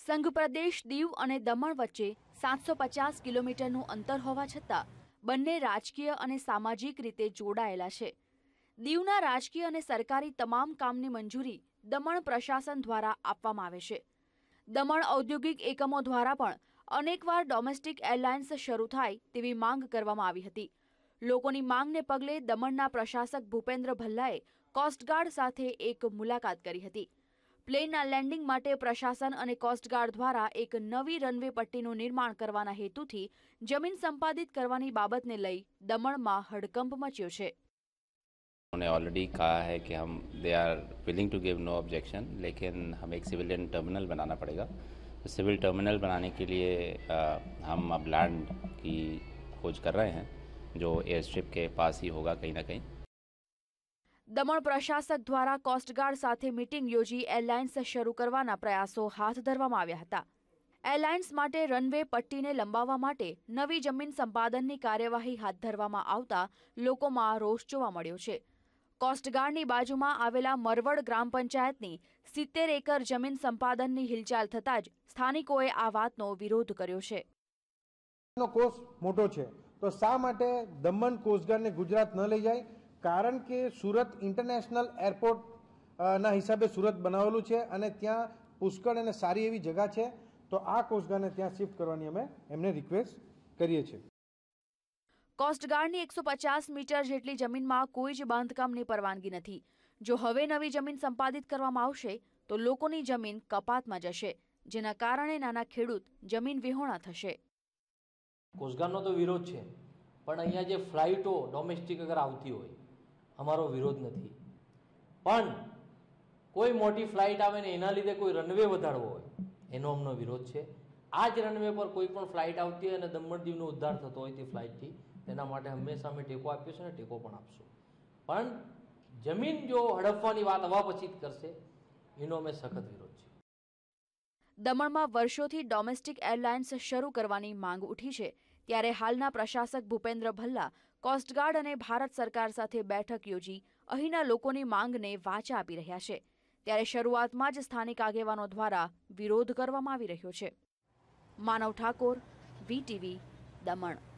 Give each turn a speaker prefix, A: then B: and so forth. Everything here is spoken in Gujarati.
A: સંઘ પ્રદેશ દીવ અને દમણ વચ્ચે સાતસો પચાસ કિલોમીટરનું અંતર હોવા છતાં બંને રાજકીય અને સામાજિક રીતે જોડાયેલા છે. દીવના રાજકીય અને સરકારી તમામ કામની મંજૂરી દમણ પ્રશાસન દ્વારા આપવામાં આવે છે. દમણ ઔદ્યોગિક એકમો દ્વારા પણ અનેકવાર ડોમેસ્ટિક એરલાઇન્સ શરૂ થાય તેવી માંગ કરવામાં આવી હતી. લોકોની માંગને પગલે દમણના પ્રશાસક ભૂપેન્દ્ર ભલ્લાએ કોસ્ટગાર્ડ સાથે એક મુલાકાત કરી હતી. પ્લેનના લેન્ડિંગ માટે પ્રશાસન અને કોસ્ટગાર્ડ દ્વારા એક નવી રનવે પટ્ટીનું નિર્માણ કરવાના હેતુથી જમીન સંપાદિત કરવાની બાબતને લઈ દમણમાં હડકંપ મચ્યો છે
B: उन्होंने ऑलरेडी कहा है कि हम they are willing to give no objection लेकिन हमें एक सिविलियन टर्मिनल बनाना पड़ेगा तो सिविल टर्मिनल बनाने के लिए अ, हम अब लैंड की खोज कर रहे हैं जो एयर स्ट्रिप के पास ही होगा कहीं ना कहीं
A: દમણ પ્રશાસક દ્વારા કોસ્ટગાર્ડ સાથે મીટિંગ યોજી એરલાઇન્સ શરૂ કરવાના પ્રયાસો હાથ ધરવામાં આવ્યા હતા. એરલાઇન્સ માટે રનવે પટ્ટીને લંબાવવા માટે નવી જમીન સંપાદનની કાર્યવાહી હાથ ધરવામાં આવતા લોકોમાં રોષ જોવા મળ્યો છે. કોસ્ટગાર્ડની બાજુમાં આવેલા મરવડ ગ્રામ પંચાયતની સિત્તેર એકર જમીન સંપાદનની હિલચાલ થતાં જ સ્થાનિકોએ આ વાતનો વિરોધ કર્યો છે.
C: નો મોટો છે. તો શા માટે દમણ કોસ્ટગાર્ડને ગુજરાત ન લઈ જાય? કારણ કે સુરત ઇન્ટરનેશનલ એરપોર્ટ ના હિસાબે સુરત બનાવેલું છે અને ત્યાં પુષ્કળ અને સારી એવી જગા છે તો આ કોસ્ટગાર્ડને ત્યાં શિફ્ટ કરવાની અમે એમને રિક્વેસ્ટ કરીએ છીએ.
A: કોસ્ટગાર્ડની એકસો પચાસ મીટર જેટલી જમીનમાં કોઈ જ બાંધકામની પરવાનગી નથી. જો હવે નવી જમીન સંપાદિત કરવામાં આવશે તો લોકોની જમીન કપાતમાં જશે જેના કારણે નાના ખેડૂત જમીન વિહોણા થશે.
D: કોસ્ટગાર્ડનો તો વિરોધ છે પણ અહીંયા જે ફ્લાઇટો ડોમેસ્ટિક અગર આવતી હોય અમારો વિરોધ નથી. પણ કોઈ મોટી ફ્લાઇટ આવે ને એના લીધે કોઈ રનવે વધારવો હોય, એનો અમનો વિરોધ છે. આ જ રનવે પર કોઈ પણ ફ્લાઇટ આવતી હોય અને દમણ દીવનો ઉદ્ધાર થતો હોય તે ફ્લાઇટથી, તેના માટે હંમેશા અમે ટેકો આપ્યો છે અને ટેકો પણ આપશું. પણ જમીન જો હડપવાની વાત અવાપચિત કરશે, એનો અમે સખત વિરોધ છે.
A: દમણમાં વર્ષોથી ડોમેસ્ટિક એરલાઇન્સ શરૂ કરવાની માંગ ઉઠી છે, ત્યારે હાલના પ્રશાસક ભૂપેન્દ્ર ભલ્લા કોસ્ટગાર્ડ અને ભારત સરકાર સાથે બેઠક યોજી અહીંના લોકોની માંગને વાચા આપી રહ્યા છે. ત્યારે શરૂઆતમાં જ સ્થાનિક આગેવાનો દ્વારા વિરોધ કરવામાં આવી રહ્યો છે. માનવ ઠાકોર, વીટીવી દમણ.